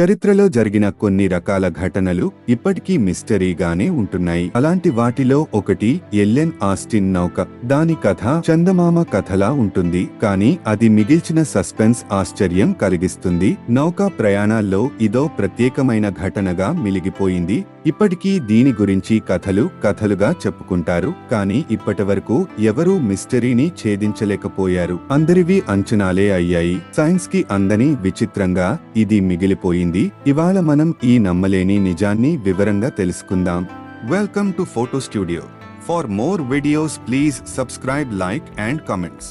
చరిత్రలో జరిగిన కొన్ని రకాల ఘటనలు ఇప్పటికీ మిస్టరీగానే ఉంటున్నాయి. అలాంటి వాటిలో ఒకటి ఎల్లెన్ ఆస్టిన్ నౌక. దాని కథ చందమామ కథలా ఉంటుంది. కానీ అది మిగిల్చిన సస్పెన్స్ ఆశ్చర్యం కలిగిస్తుంది. నౌకా ప్రయాణాల్లో ఇదో ప్రత్యేకమైన ఘటనగా మిలిగిపోయింది. ఇప్పటికీ దీని గురించి కథలు కథలుగా చెప్పుకుంటారు. కానీ ఇప్పటివరకు ఎవరూ మిస్టరీని ఛేదించలేకపోయారు. అందరివి అంచనాలే అయ్యాయి. సైన్స్కి అందని విచిత్రంగా ఇది మిగిలిపోయింది. ఇవాళ మనం ఈ నమ్మలేని నిజాన్ని వివరంగా తెలుసుకుందాం. Welcome to photo studio for more videos please subscribe like and comments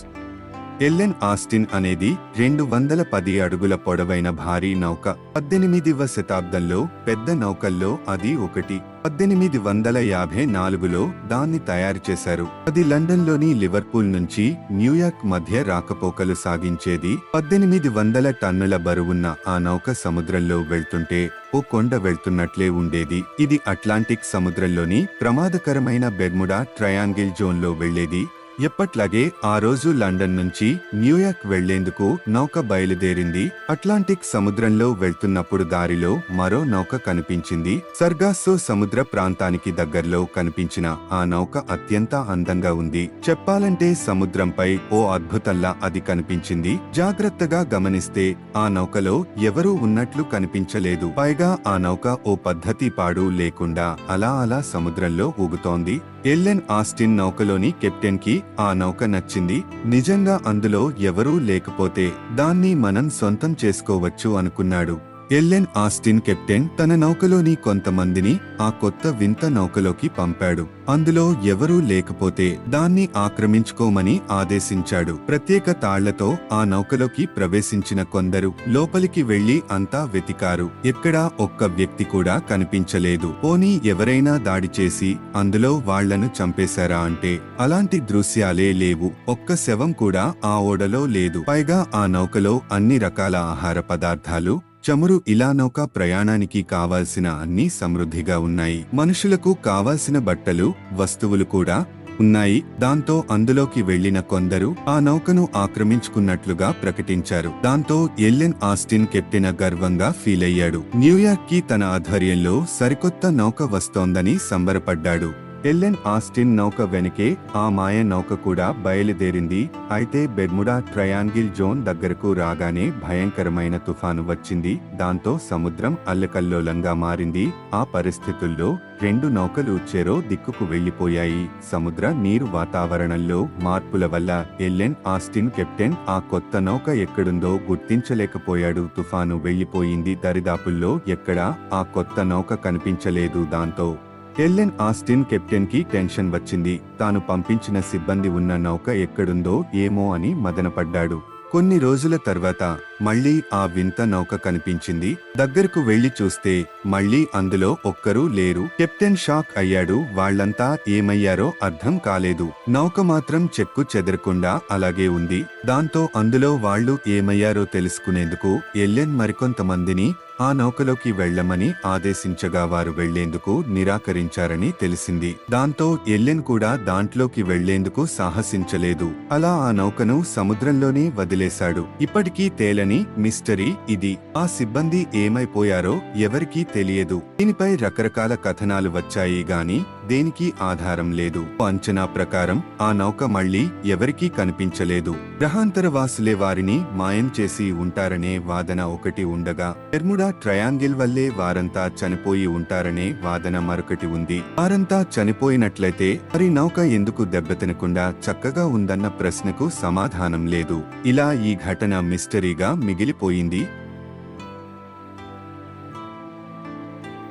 Ellen Austin అనేది రెండు వందల పది అడుగుల పొడవైన భారీ నౌక. పద్దెనిమిదివ శతాబ్దంలో పెద్ద నౌకల్లో అది ఒకటి. పద్దెనిమిది వందల యాభై నాలుగులో దాన్ని తయారు చేశారు. అది లండన్లోని లివర్పూల్ నుంచి న్యూయార్క్ మధ్య రాకపోకలు సాగించేది. పద్దెనిమిది వందల టన్నుల బరువున్న ఆ నౌక సముద్రంలో వెళ్తుంటే ఓ కొండ వెళ్తున్నట్లే ఉండేది. ఇది అట్లాంటిక్ సముద్రంలోని ప్రమాదకరమైన బెర్ముడా ట్రయాంగిల్ జోన్లో వెళ్ళేది. ఎప్పట్లాగే ఆ రోజు లండన్ నుంచి న్యూయార్క్ వెళ్ళేందుకు నౌక బయలుదేరింది. అట్లాంటిక్ సముద్రంలో వెళ్తున్నప్పుడు దారిలో మరో నౌక కనిపించింది. సర్గాస్సో సముద్ర ప్రాంతానికి దగ్గరలో కనిపించిన ఆ నౌక అత్యంత అందంగా ఉంది. చెప్పాలంటే సముద్రంపై ఓ అద్భుతంలా అది కనిపించింది. జాగ్రత్తగా గమనిస్తే ఆ నౌకలో ఎవరూ ఉన్నట్లు కనిపించలేదు. పైగా ఆ నౌక ఓ పద్ధతి పాడు లేకుండా అలా అలా సముద్రంలో ఊగుతోంది. ఎల్లెన్ ఆస్టిన్ నౌకలోని కెప్టెన్కి ఆ నౌక నచ్చింది. నిజంగా అందులో ఎవరూ లేకపోతే దాన్ని మనం సొంతం చేసుకోవచ్చు అనుకున్నాడు. ఎల్లెన్ ఆస్టిన్ కెప్టెన్ తన నౌకలోని కొంతమందిని ఆ కొత్త వింత నౌకలోకి పంపాడు. అందులో ఎవరూ లేకపోతే దాన్ని ఆక్రమించుకోమని ఆదేశించాడు. ప్రత్యేక తాళ్ళతో ఆ నౌకలోకి ప్రవేశించిన కొందరు లోపలికి వెళ్ళి అంతా వెతికారు. ఎక్కడా ఒక్క వ్యక్తి కూడా కనిపించలేదు. పోనీ ఎవరైనా దాడి చేసి అందులో వాళ్ళను చంపేశారా అంటే అలాంటి దృశ్యాలే లేవు. ఒక్క శవం కూడా ఆ ఓడలో లేదు. పైగా ఆ నౌకలో అన్ని రకాల ఆహార పదార్థాలు చమురు ఇలా నౌక ప్రయాణానికి కావాల్సిన అన్నీ సమృద్ధిగా ఉన్నాయి. మనుషులకు కావాల్సిన బట్టలు వస్తువులు కూడా ఉన్నాయి. దాంతో అందులోకి వెళ్ళిన కొందరు ఆ నౌకను ఆక్రమించుకున్నట్లుగా ప్రకటించారు. దాంతో ఎల్లెన్ ఆస్టిన్ కెప్టెన్ గర్వంగా ఫీల్ అయ్యాడు న్యూయార్క్కి తన ఆధ్వర్యంలో సరికొత్త నౌక వస్తోందని సంబరపడ్డాడు. ఎల్లెన్ ఆస్టిన్ నౌక వెనకే ఆ మాయ నౌక కూడా బయలుదేరింది. అయితే బెర్ముడా ట్రయాంగిల్ జోన్ దగ్గరకు రాగానే భయంకరమైన తుఫాను వచ్చింది. దాంతో సముద్రం అల్లకల్లోలంగా మారింది. ఆ పరిస్థితుల్లో రెండు నౌకలు చెరో దిక్కుకు వెళ్ళిపోయాయి సముద్ర నీరు వాతావరణంలో మార్పుల వల్ల ఎల్లెన్ ఆస్టిన్ కెప్టెన్ ఆ కొత్త నౌక ఎక్కడుందో గుర్తించలేకపోయాడు. తుఫాను వెళ్ళిపోయింది దరిదాపుల్లో ఎక్కడా ఆ కొత్త నౌక కనిపించలేదు దాంతో. ఎల్లెన్ ఆస్టిన్ కెప్టెన్కి టెన్షన్ వచ్చింది. తాను పంపించిన సిబ్బంది ఉన్న నౌక ఎక్కడుందో ఏమో అని మదనపడ్డాడు. కొన్ని రోజుల తర్వాత మళ్ళీ ఆ వింత నౌక కనిపించింది. దగ్గరకు వెళ్ళి చూస్తే మళ్ళీ అందులో ఒక్కరూ లేరు. కెప్టెన్ షాక్ అయ్యాడు. వాళ్ళంతా ఏమయ్యారో అర్థం కాలేదు. నౌక మాత్రం చెక్కు చెదరకుండా అలాగే ఉంది. దాంతో అందులో వాళ్ళు ఏమయ్యారో తెలుసుకునేందుకు ఎల్లెన్ మరికొంతమందిని ఆ నౌకలోకి వెళ్ళమని ఆదేశించగా వారు వెళ్ళేందుకు నిరాకరించారని తెలిసింది. దాంతో ఎల్లెన్ కూడా దాంట్లోకి వెళ్ళేందుకు సాహసించలేదు. అలా ఆ నౌకను సముద్రంలోనే వదిలేశాడు. ఇప్పటికీ తేలని మిస్టరీ ఇది. ఆ సిబ్బంది ఏమైపోయారో ఎవరికీ తెలియదు. దీనిపై రకరకాల కథనాలు వచ్చాయి గాని దేనికి ఆధారం లేదు? అంచనా ప్రకారం ఆ నౌక మళ్ళీ ఎవరికీ కనిపించలేదు. గ్రహాంతరవాసులే వారిని మాయం చేసి ఉంటారనే వాదన ఒకటి ఉండగా బెర్ముడా ట్రయాంగిల్ వల్లే వారంతా చనిపోయి ఉంటారనే వాదన మరొకటి ఉంది. వారంతా చనిపోయినట్లయితే మరి నౌక ఎందుకు దెబ్బతినకుండా చక్కగా ఉందన్న ప్రశ్నకు సమాధానం లేదు. ఇలా ఈ ఘటన మిస్టరీగా మిగిలిపోయింది.